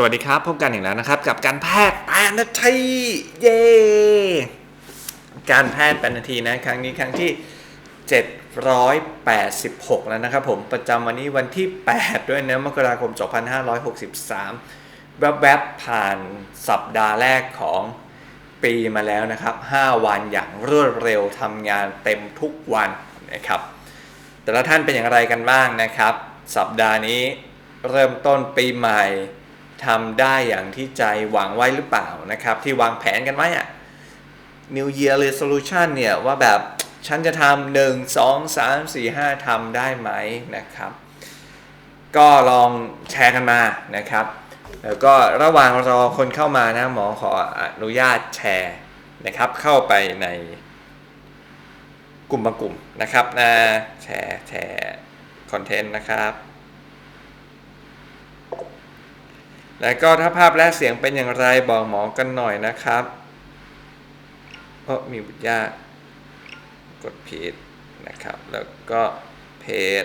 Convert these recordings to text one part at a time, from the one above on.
สวัสดีครับ พบกันอีกแล้วนะครับ กับการแพทย์แปดนาทีเย้การแพทย์แปดนาทีนะ ครั้งนี้ครั้งที่ 786 แล้วนะครับผมประจำวันนี้วันที่ 8 ด้วยนะมกราคม 2563 แวบๆ ผ่านสัปดาห์แรกของปีมาแล้วนะครับ 5 วันอย่างรวดเร็วทำงานเต็มทุกวันนะครับ แต่ละท่านเป็นอย่างไรกันบ้างนะครับ สัปดาห์นี้เริ่มต้นปีใหม่ ทำได้อย่างที่ใจหวังไว้หรือเปล่านะครับ ที่วางแผนกันไว้อะ New Year Resolution เนี่ย ว่าแบบฉันจะทำหนึ่งสองสามสี่ห้าทำได้ไหมนะครับ ก็ลองแชร์กันมานะครับ แล้วก็ระหว่างรอคนเข้ามานะหมอขออนุญาตแชร์นะครับ เข้าไปในกลุ่มบางกลุ่มนะครับนะแชร์แชร์คอนเทนต์นะครับ แล้วก็ถ้าภาพและเสียงเป็นอย่างไรบอกหมอกันหน่อยนะครับเพราะมีบุตรยากกดผิดนะครับ แล้วก็เพจ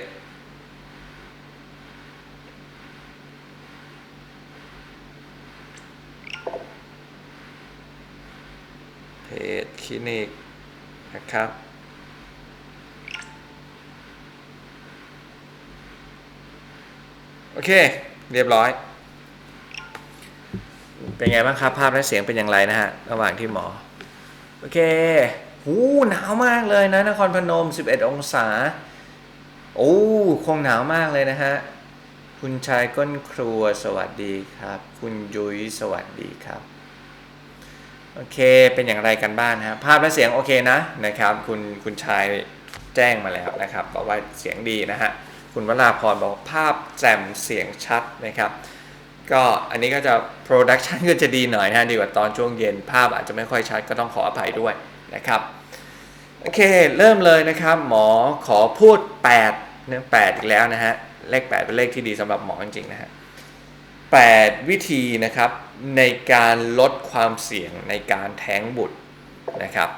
เพจคลินิกนะครับโอเค เรียบร้อย เป็นไงบ้างครับ ภาพและเสียงเป็นอย่างไรนะฮะ ระหว่างที่หมอ โอเคหูหนาวมากเลยนะนครพนม 11 องศา โอ้คงหนาวมากเลยนะฮะ คุณชายก้นครัวสวัสดีครับ คุณยุ้ยสวัสดีครับ โอเคเป็นอย่างไรกันบ้างนะครับภาพและเสียงโอเคนะนะครับ คุณคุณชายแจ้งมาแล้วนะครับบอกว่าเสียงดีนะฮะ คุณวราพรบอกภาพแจ่มเสียงชัดนะครับ ก็อันนี้ก็จะโปรดักชันก็จะดีหน่อยนะดีกว่าตอนช่วงเย็นภาพอาจจะไม่ค่อยชัดก็ต้องขออภัยด้วยนะครับโอเคเริ่มเลยนะครับ หมอขอพูด8เนื้อ8อีกแล้วนะฮะเลข 8 เป็นเลขที่ดีสำหรับหมอจริงๆนะฮะ8วิธีนะครับในการลดความเสี่ยงในการแท้งบุตรนะครับ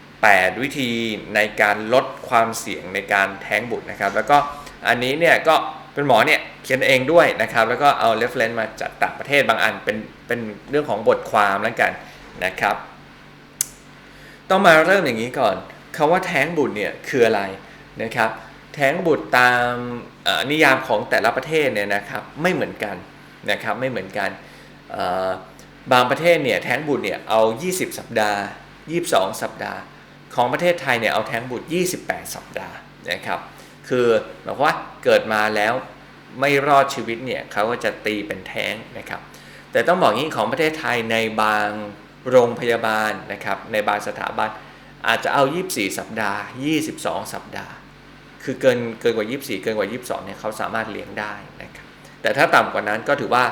8วิธีในการลดความเสี่ยงในการแท้งบุตรนะครับ แล้วก็อันนี้เนี่ยก็ เป็นหมอเนี่ยเขียนเองด้วยนะครับ แล้วก็เอา reference มาจากต่างประเทศบางอันเป็นเป็นเรื่องของบทความแล้วกันนะครับ ต้องมาเริ่มอย่างนี้ก่อนคำว่าแท้งบุตรเนี่ยคืออะไรนะครับ แท้งบุตรตามนิยามของแต่ละประเทศเนี่ยนะครับไม่เหมือนกันนะครับไม่เหมือนกันบางประเทศเนี่ยแท้งบุตรเนี่ยเอา 20 สัปดาห์ 22 สัปดาห์ ของประเทศไทยเนี่ยเอาแท้งบุตร 28 สัปดาห์นะครับ คือหมายความว่าเกิดมาแล้วไม่รอดชีวิตเนี่ยเขาก็จะตีเป็นแท้งนะครับ แต่ต้องบอกงี้ของประเทศไทยในบางโรงพยาบาลนะครับ ในบางสถาบันอาจจะเอา 24 สัปดาห์ 22 สัปดาห์ คือเกินเกินกว่า 24 เกินกว่า 22 เนี่ยเขาสามารถเลี้ยงได้นะครับแต่ถ้าต่ำกว่านั้นก็ถือว่า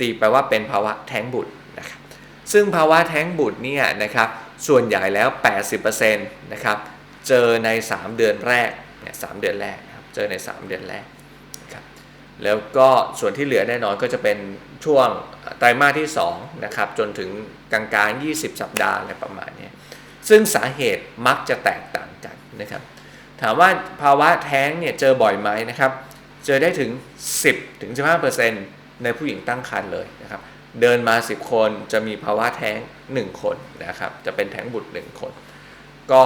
ตีไปว่าเป็นภาวะแท้งบุตรนะครับซึ่งภาวะแท้งบุตรเนี่ยนะครับส่วนใหญ่แล้ว 80%นะครับเจอใน 3 เดือนแรก เนี่ยสเดือนแรกนะครับเจอใน 3 เดือนแรกครับแล้วก็ส่วนที่เหลือแน่นอนก็จะเป็นช่วงไตรมาสที่2นะครับจนถึงกลางๆ20 สัปดาห์อะไรประมาณนี้ซึ่งสาเหตุมักจะแตกต่างกันนะครับถามว่าภาวะแท้งเนี่ยเจอบ่อยไหมนะครับ เจอได้ถึง 10ถึง15 ในผู้หญิงตั้งครรภ์เลยนะครับ เดินมา 10 คนจะมีภาวะแท้ง 1 คนนะครับ จะเป็นแท้งบุตร 1 คน ก็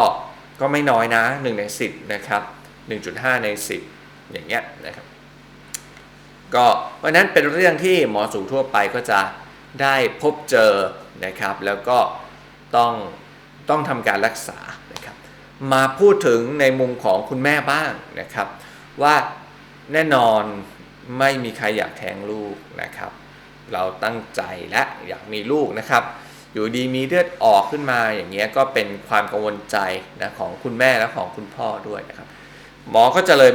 ก็ไม่น้อยนะ 1 ใน 10 นะครับ 1.5 ใน 10 อย่างเงี้ยนะครับ ก็เพราะนั้นเป็นเรื่องที่หมอสูทั่วไปก็จะได้พบเจอนะครับ แล้วก็ต้องต้องทำการรักษานะครับ มาพูดถึงในมุมของคุณแม่บ้างนะครับ ว่าแน่นอนไม่มีใครอยากแท้งลูกนะครับ เราตั้งใจและอยากมีลูกนะครับ อยู่ดีมีเลือดออกขึ้นมาอย่างเงี้ยก็เป็นความกังวลใจนะของคุณแม่และของคุณพ่อด้วยนะครับ หมอก็จะเลย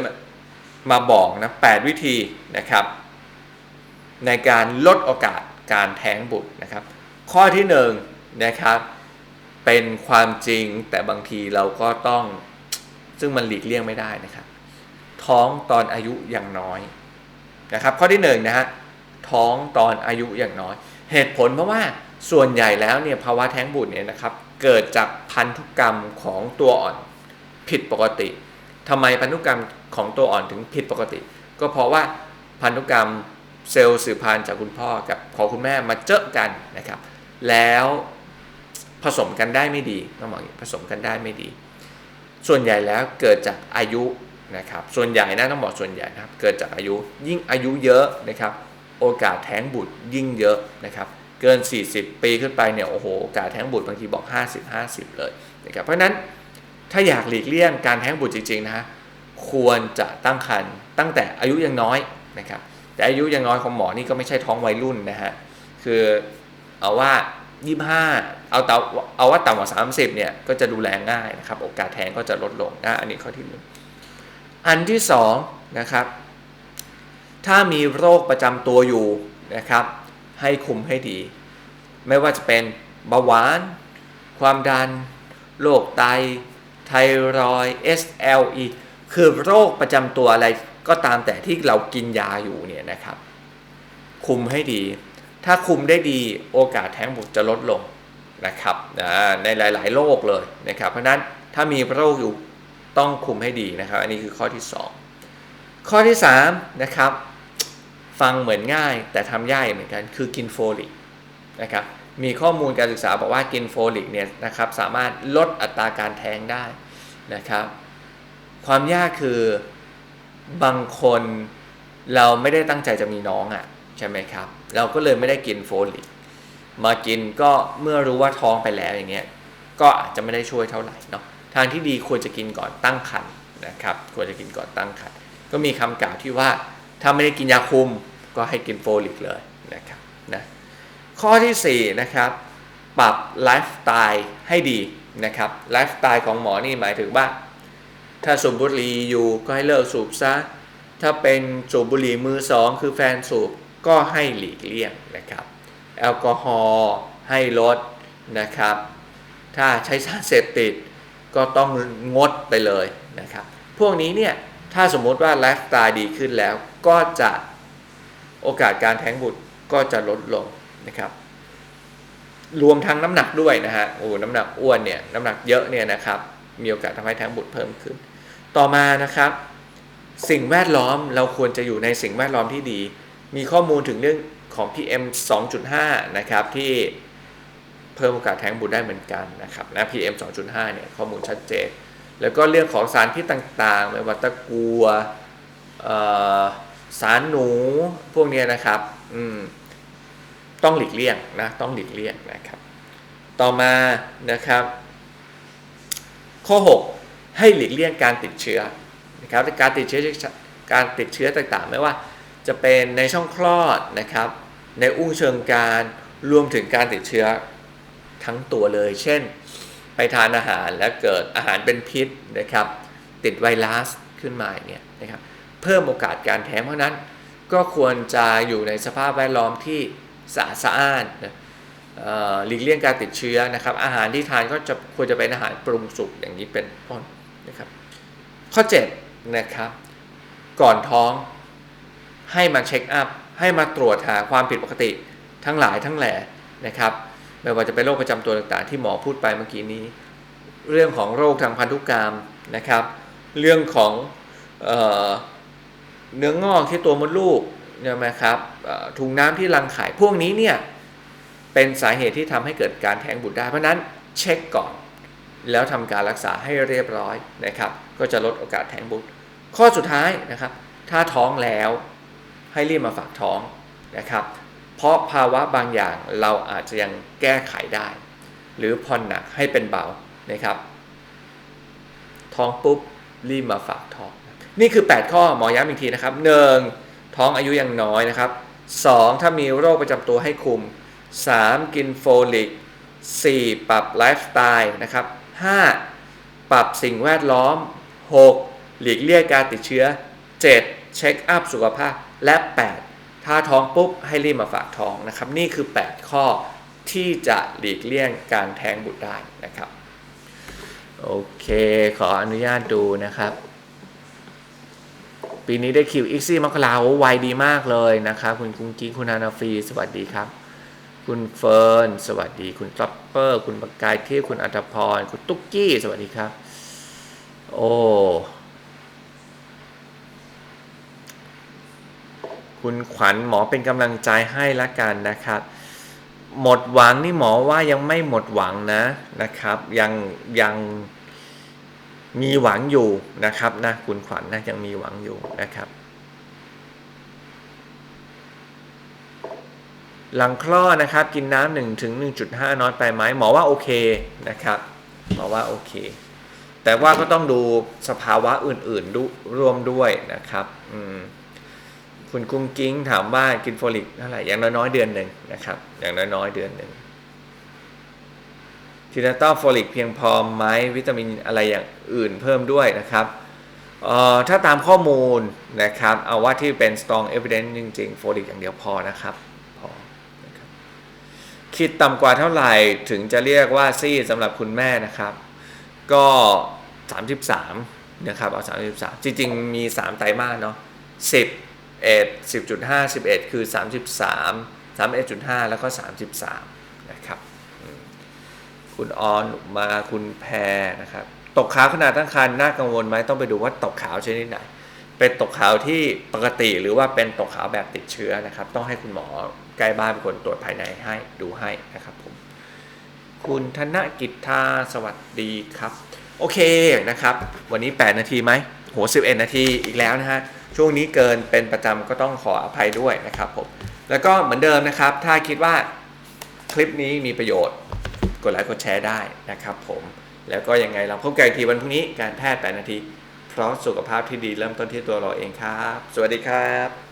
มาบอกนะ8วิธีนะครับ ในการลดโอกาสการแท้งบุตรนะครับ ข้อที่1นนะครับเป็นความจริงแต่บางทีเราก็ต้องซึ่งมันหลีกเลี่ยงไม่ได้นะครับ ท้องตอนอายุอย่างน้อยนะครับ ข้อที่1นนะฮะท้องตอนอายุอย่างน้อย เหตุผลเพราะว่าส่วนใหญ่แล้วเนี่ยภาวะแท้งบุตรเนี่ยนะครับ เกิดจากพันธุกรรมของตัวอ่อนผิดปกติ ทำไมพันธุกรรมของตัวอ่อนถึงผิดปกติ ก็เพราะว่าพันธุกรรมเซลล์สืบพันธุ์จากคุณพ่อกับของคุณแม่มาเจอกันนะครับ แล้วผสมกันได้ไม่ดีต้องบอกอผสมกันได้ไม่ดี ส่วนใหญ่แล้วเกิดจากอายุนะครับ ส่วนใหญ่นะต้องบอกส่วนใหญ่นะครับ เกิดจากอายุยิ่งอายุเยอะนะครับ โอกาสแท้งบุตรยิ่งเยอะนะครับ เกิน 40 ปีขึ้นไปเนี่ยโอ้โหโอกาสแท้งบุตรบางทีบอก 50 50 เลยนะครับเพราะฉะนั้น ถ้าอยากหลีกเลี่ยงการแท้งบุตรจริงๆนะฮะควรจะตั้งครรภ์ตั้งแต่อายุยังน้อยนะครับแต่อายุยังน้อยของหมอนี่ก็ไม่ใช่ท้องวัยรุ่นนะฮะคือเอาว่า 25 เอาเตาเอาว่าต่ำกว่า 30เนี่ยก็จะดูแลง่ายนะครับโอกาสแท้งก็จะลดลงนะอันนี้ข้อที่หนึ่งอันที่สองนะครับถ้ามีโรคประจำตัวอยู่นะครับ ให้คุมให้ดี ไม่ว่าจะเป็นเบาหวาน ความดัน โรคไต ไทรอยด์ SLE คือโรคประจำตัวอะไรก็ตามแต่ที่เรากินยาอยู่เนี่ยนะครับ คุมให้ดี ถ้าคุมได้ดีโอกาสแท้งบุตรจะลดลงนะครับในหลาย ๆ โรคเลยนะครับ เพราะนั้นถ้ามีโรคอยู่ต้องคุมให้ดีนะครับ อันนี้คือข้อที่ 2 ข้อที่3นะครับ ฟังเหมือนง่ายแต่ทำยากเหมือนกันคือกินโฟลิก นะครับมีข้อมูลการศึกษาบอกว่ากินโฟลิกเนี่ยนะครับสามารถลดอัตราการแท้งได้นะครับ ความยากคือบางคนเราไม่ได้ตั้งใจจะมีน้องอะ่ะใช่ไหมครับ เราก็เลยไม่ได้กินโฟลิกมากินก็เมื่อรู้ว่าท้องไปแล้วอย่างเงี้ยก็อาจจะไม่ได้ช่วยเท่าไหร่เนาะทางที่ดีควรจะกินก่อนตั้งครรภ์นะครับ ควรจะกินก่อนตั้งครรภ์ก็มีคำกล่าวที่ว่าถ้าไม่ได้กินยาคุมก็ให้กินโฟลิกเลยนะครับนะ ข้อที่4นะครับปรับไลฟ์สไตล์ให้ดีนะครับไลฟ์สไตล์ของหมอนี่หมายถึงว่า ถ้าสูบบุหรี่อยู่ก็ให้เลิกสูบซะ ถ้าเป็นสูบบุหรี่มือสองคือแฟนสูบก็ให้หลีกเลี่ยงนะครับ แอลกอฮอล์ให้ลดนะครับ ถ้าใช้สารเสพติดก็ต้องงดไปเลยนะครับ พวกนี้เนี่ยถ้าสมมติว่าไลฟ์สไตล์ดีขึ้นแล้วก็จะโอกาสการแท้งบุตรก็จะลดลง นะครับ รวมทั้งน้ำหนักด้วยนะฮะโอ้น้ำหนักอ้วนเนี่ยน้ำหนักเยอะเนี่ยนะครับ มีโอกาสทำให้แท้งบุตรเพิ่มขึ้น ต่อมานะครับ สิ่งแวดล้อมเราควรจะอยู่ในสิ่งแวดล้อมที่ดี มีข้อมูลถึงเรื่องของ PM 2.5 นะครับที่เพิ่มโอกาสแท้งบุตรได้เหมือนกันนะครับนะ PM 2.5 เนี่ยข้อมูลชัดเจน แล้วก็เรื่องของสารพิษต่างๆไม่ว่าตะกัวสารหนูพวกนี้นะครับ อืม ต้องหลีกเลี่ยงนะต้องหลีกเลี่ยงนะครับ ต่อมานะครับ ข้อ 6 ให้หลีกเลี่ยงการติดเชื้อนะครับการติดเชื้อการติดเชื้อต่างๆ ไม่ว่าจะเป็นในช่องคลอดนะครับ ในอุ้งเชิงการรวมถึงการติดเชื้อทั้งตัวเลย เช่น ไปทานอาหารแล้วเกิดอาหารเป็นพิษนะครับ ติดไวรัสขึ้นมาเนี่ยนะครับ เพิ่มโอกาสการแท้งเพราะนั้น ก็ควรจะอยู่ในสภาพแวดล้อมที่ สะอาดสะอ้านนะหลีกเลี่ยงการติดเชื้อนะครับ อาหารที่ทานก็จะควรจะเป็นอาหารปรุงสุกอย่างนี้เป็นต้นนะครับ ข้อ7นะครับ ก่อนท้องให้มาเช็คอัพให้มาตรวจหาความผิดปกติทั้งหลายทั้งแหล่นะครับ ไม่ว่าจะเป็นโรคประจำตัวต่างๆ ที่หมอพูดไปเมื่อกี้นี้ เรื่องของโรคทางพันธุกรรมนะครับ เรื่องของเออเนื้องอกที่ตัวมดลูก ใช่ไหมครับถุงน้ำที่รังไข่พวกนี้เนี่ยเป็นสาเหตุที่ทำให้เกิดการแท้งบุตรได้ เพราะนั้นเช็คก่อน แล้วทำการรักษาให้เรียบร้อยนะครับ ก็จะลดโอกาสแท้งบุตร ข้อสุดท้ายนะครับ ถ้าท้องแล้วให้รีบมาฝากท้องนะครับ เพราะภาวะบางอย่างเราอาจจะยังแก้ไขได้ หรือผ่อนหนักให้เป็นเบานะครับ ท้องปุ๊บรีบมาฝากท้อง นี่คือ 8 ข้อหมอย้ำอีกทีนะครับ 1. ท้องอายุยังน้อยนะครับ 2. ถ้ามีโรคประจำตัวให้คุม 3. กินโฟลิก 4. ปรับไลฟ์สไตล์นะครับ 5. ปรับสิ่งแวดล้อม 6. หลีกเลี่ยงการติดเชื้อ 7. เช็คอัพสุขภาพ และ 8. ถ้าท้องปุ๊บให้รีบมาฝากท้องนะครับ นี่คือ 8 ข้อที่จะหลีกเลี่ยงการแท้งบุตรได้นะครับ โอเค ขออนุญาตดูนะครับ ปีนี้ได้คิวอีกซี่มกราโอ้ไวดีมากเลยนะครับ คุณกุ้งกี้งคุณอานาฟี สวัสดีครับ คุณเฟิร์น สวัสดี คุณท็อปเปอร์ คุณประกายเทพ คุณอัตพร คุณตุ๊กกี้ สวัสดีครับ โอ้คุณขวัญหมอเป็นกำลังใจให้ละกันนะครับ หมดหวังนี่หมอว่ายังไม่หมดหวังนะนะครับ ยังยัง มีหวังอยู่นะครับนะคุณขวัญนะยังมีหวังอยู่นะครับ หลังคลอดนะครับ กินน้ำหนึ่งถึง1.5น้อยไปไหมหมอว่าโอเคนะครับหมอว่าโอเค แต่ว่าก็ต้องดูสภาวะอื่นๆดูร่วมด้วยนะครับอืมคุณกุ้งกิ้งถามว่ากินโฟลิกเท่าไหร่อย่างน้อยๆเดือนหนึ่งนะครับ อย่างน้อยๆเดือนหนึ่ง ทีนาต้าโฟลิกเพียงพอไหมวิตามินอะไรอย่างอื่นเพิ่มด้วยนะครับถ้าตามข้อมูลนะครับ เอาว่าที่เป็น strong evidence จริงๆโฟลิกอย่างเดียวพอนะครับพอนะครับคิดต่ำกว่าเท่าไหร่ถึงจะเรียกว่าซีดสำหรับคุณแม่นะครับ ก็ 33 นะครับ เอา 33 จริง ๆ มี 3 ไตรมาสเนาะ10 11 10.5 11 คือ 33 31.5 แล้วก็ 33นะครับอืม คุณออนมาคุณแพรนะครับ ตกขาวขนาดตั้งครรภ์น่ากังวลไหมต้องไปดูว่าตกขาวชนิดไหน เป็นตกขาวที่ปกติหรือว่าเป็นตกขาวแบบติดเชื้อนะครับ ต้องให้คุณหมอใกล้บ้านเป็นคนตรวจภายในให้ดูให้นะครับผมคุณธนกิจทาสวัสดีครับ โอเคนะครับ วันนี้ 8 นาทีไหมโห11 นาทีอีกแล้วนะฮะช่วงนี้เกินเป็นประจำก็ต้องขออภัยด้วยนะครับผมแล้วก็เหมือนเดิมนะครับ ถ้าคิดว่าคลิปนี้มีประโยชน์ ดไลค์กดแชร์ได้นะครับผมแล้วก็ยังไงเราพบกันอีกทีวันพรุ่งนี้การแพทย์ 8 นาที เพราะสุขภาพที่ดีเริ่มต้นที่ตัวเราเองครับ สวัสดีครับ